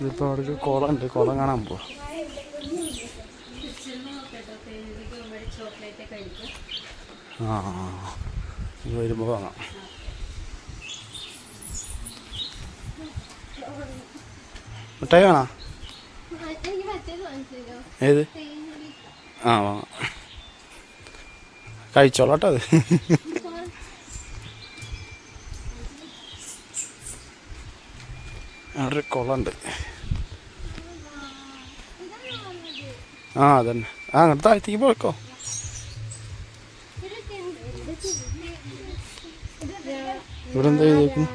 ഇതിപ്പോൾ അവിടെ ഒരു കുളം ഉണ്ട്. കുളം കാണാൻ പോവാം. വരുമ്പോ വാങ്ങാം മിഠായി വേണോ ഏത്? ആ വാങ്ങാം കഴിച്ചോളാട്ടോ അത്. അവിടെ ഒരു കുളമുണ്ട്. ആ അതന്നെ. ആ അങ്ങോട്ട് താഴത്തേക്ക് പോയിക്കോ. ഇവിടെ എന്താ ചെയ്തേക്കും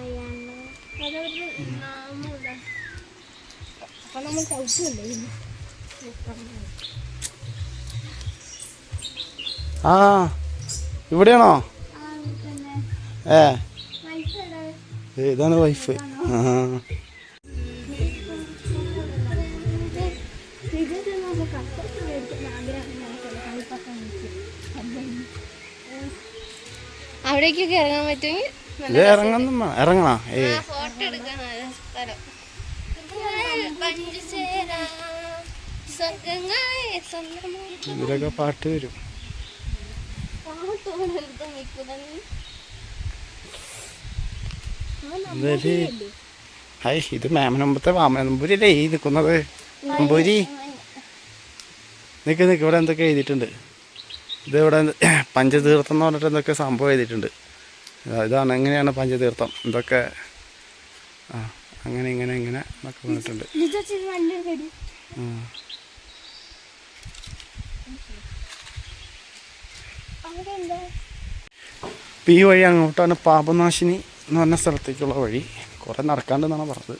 ആ ഇവിടെയാണോ? ഏ, ഇതാണ് വൈഫ് ആ. അവിടേക്കൊക്കെ ഇറങ്ങാൻ പറ്റുമെങ്കിൽ ഇത് ഇറങ്ങണോ? ഏ ഫോട്ടോ എടുക്കാൻ നല്ല സ്ഥലം. പഞ്ചസേര സ്വർഗങ്ങളെ സ്വന്തമായി ഇതിലൊക്കെ പാട്ട് വരും. പാട്ടോടെടുത്ത് നിൽക്കുന്ന ഹായ് ഇത് മാമനമ്പത്തെ വാമന അല്ലേ ഈ നിൽക്കുന്നത്? നമ്പൂരി നിൽക്ക് നിൽക്ക് ഇവിടെ എന്തൊക്കെ എഴുതിയിട്ടുണ്ട്? ഇത് ഇവിടെ പഞ്ചതീർത്ഥം എന്ന് പറഞ്ഞിട്ട് എന്തൊക്കെ സംഭവം ചെയ്തിട്ടുണ്ട് ഇതാണ് എങ്ങനെയാണ് പഞ്ചതീർത്ഥം? എന്തൊക്കെ? ആ അങ്ങനെ ഇങ്ങനെ ഇങ്ങനെ എന്നൊക്കെ പറഞ്ഞിട്ടുണ്ട്. ഇപ്പം ഈ വഴി അങ്ങോട്ടാണ് പാപനാശിനി എന്ന് പറഞ്ഞ സ്ഥലത്തേക്കുള്ള വഴി. കുറേ നടക്കാണ്ടെന്നാണ് പറഞ്ഞത്.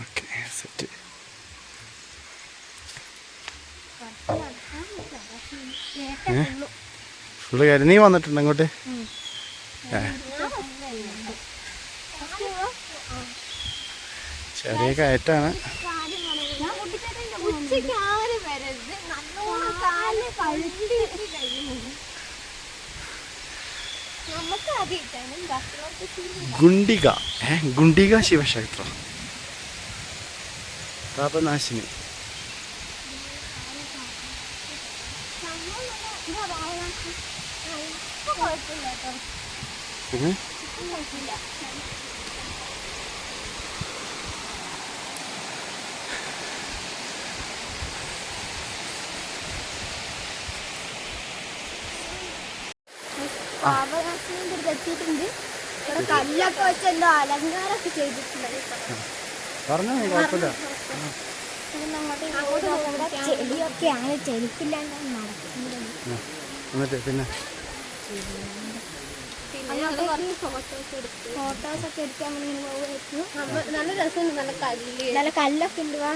ഓക്കെ സെറ്റ് ഫുള്ള് കാര്യം നീ വന്നിട്ടുണ്ട് അങ്ങോട്ട് ഏ. ചെറിയ കയറ്റാണ്. ഉച്ചയ്ക്ക് ആരും വരരുത് നല്ലോണം കാൽ കഴിയുന്നു ഗുണ്ടിക. ഏ ഗുണ്ടിക ശിവക്ഷേത്രം. പാപനാശിനി. ഉം. എത്തിയിട്ടുണ്ട് ഇവിടെ കല്ലൊക്കെ വെച്ച് എന്തോ അലങ്കാരമൊക്കെ ചെയ്തിട്ടുണ്ട്. പറഞ്ഞോ കുഴപ്പമില്ല. ചെടിയൊക്കെയാണ് ചെരുപ്പില്ലാണ്ട് എന്നിട്ട് പിന്നെ? ഫോട്ടോസ് ഒക്കെ എടുക്കാൻ വേണ്ടി പോകുമായിരുന്നു നല്ല രസമുണ്ട് നല്ല കല്ല്. നല്ല കല്ലൊക്കെ ഉണ്ട്. വാ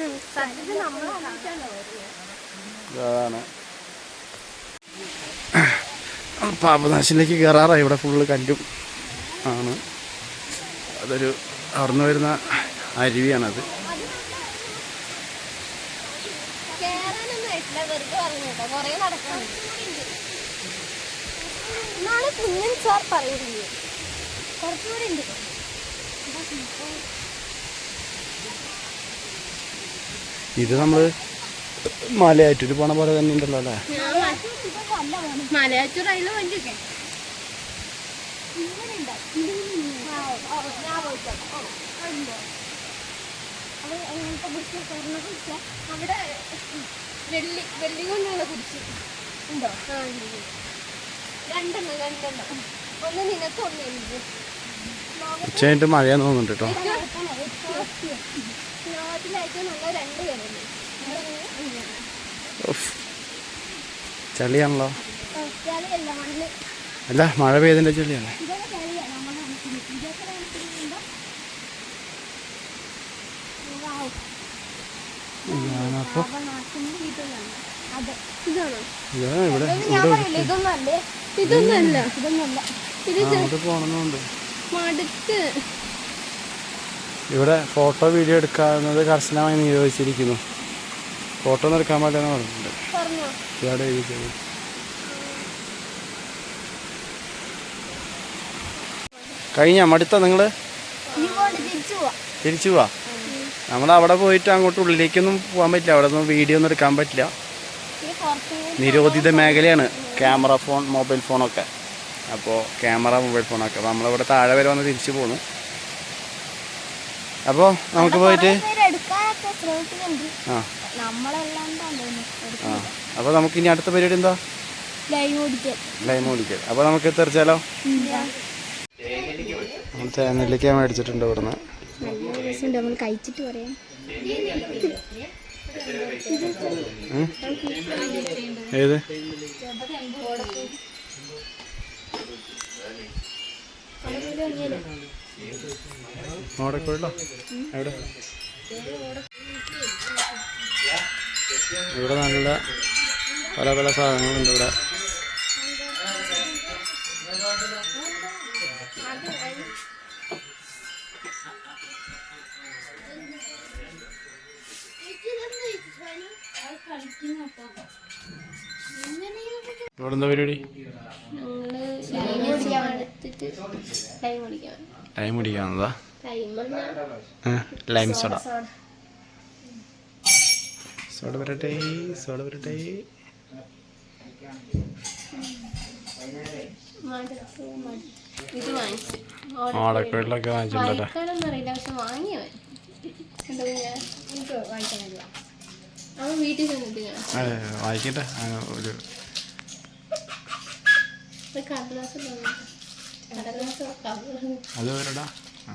സത്യത്തിൽ കയറാറാണ് ഇവിടെ ഫുള്ള് കല്ലും ആണ്. അതൊരു അവിടുന്ന് വരുന്ന അരുവിയാണത്. ഇത് നമ്മൾ മലയാറ്റൂര് പോണ പോലെ തന്നെ ഉണ്ടല്ലോ അല്ലേ? മലയാറ്റൂർ അതിൽ വണ്ടിയൊക്കെ. അവിടെ വെള്ളി വെള്ളി കൊണ്ടുള്ള കുടിച്ച് ഉണ്ടോ ആ രണ്ടെണ്ണം രണ്ടെണ്ണം ഒന്ന് നിനക്ക് ഒന്ന് എനിക്ക് മഴയാന്ന് തോന്നുന്നുണ്ട് കേട്ടോ ചളിയാണല്ലോ. അല്ല മഴ പെയ്തതിന്റെ ചളിയാണ്. ഇവിടെ ഞാൻ ഇതൊന്നല്ല? ഇതൊന്നല്ല ഇത് അങ്ങോട്ട് പോകണമെന്നുണ്ട് മടുത്ത്. ഇവിടെ ഫോട്ടോ വീഡിയോ എടുക്കാവുന്നത് കർശനമായി നിരോധിച്ചിരിക്കുന്നു. ഫോട്ടോ ഒന്നും എടുക്കാൻ പാടില്ലെന്ന് പറഞ്ഞിട്ടുണ്ട്. എവിടെ കഴിഞ്ഞ മടുത്ത നിങ്ങൾ? തിരിച്ചു പോവാ. നമ്മൾ അവിടെ പോയിട്ട് അങ്ങോട്ട് ഉള്ളിലേക്കൊന്നും പോകാൻ പറ്റില്ല. അവിടെ ഒന്നും വീഡിയോ ഒന്നും എടുക്കാൻ പറ്റില്ല. നിരോധിത മേഖലയാണ് ക്യാമറ ഫോൺ മൊബൈൽ ഫോണൊക്കെ. അപ്പോൾ ക്യാമറ മൊബൈൽ ഫോണൊക്കെ. അപ്പോൾ നമ്മളിവിടെ താഴെ വരെ വന്ന് തിരിച്ചു പോകുന്നു അപ്പോൾ നമുക്ക് പോയിട്ട് ആ. നമ്മളെല്ലാം ആ. അപ്പോൾ നമുക്ക് ഇനി അടുത്ത പരിപാടി എന്താ? ലൈം ഓടിക്കൽ അപ്പോൾ നമുക്ക് തെറിച്ചാലോ നമ്മൾ തേനെല്ലിക്ക മേടിച്ചിട്ടുണ്ട് ഇവിടുന്ന്. നമ്മൾ കഴിച്ചിട്ട് പറയാം? ഏത്? ഓടക്കുള്ള എവിടെ? ഇവിടെ നല്ല പല പല സാധനങ്ങളുണ്ട് ഇവിടെ. എന്താ പരിപാടി? ടൈം പിടിക്കാവുന്നതാ ടൈം ലൈം സോഡ സോഡ വരട്ടെ സോഡ വരട്ടെ. ഓടക്കുഴലൊക്കെ വാങ്ങിച്ചിട്ടുണ്ടല്ലേ അതെ വായിക്കട്ടെ ഒരു അത് വരടാ ആ.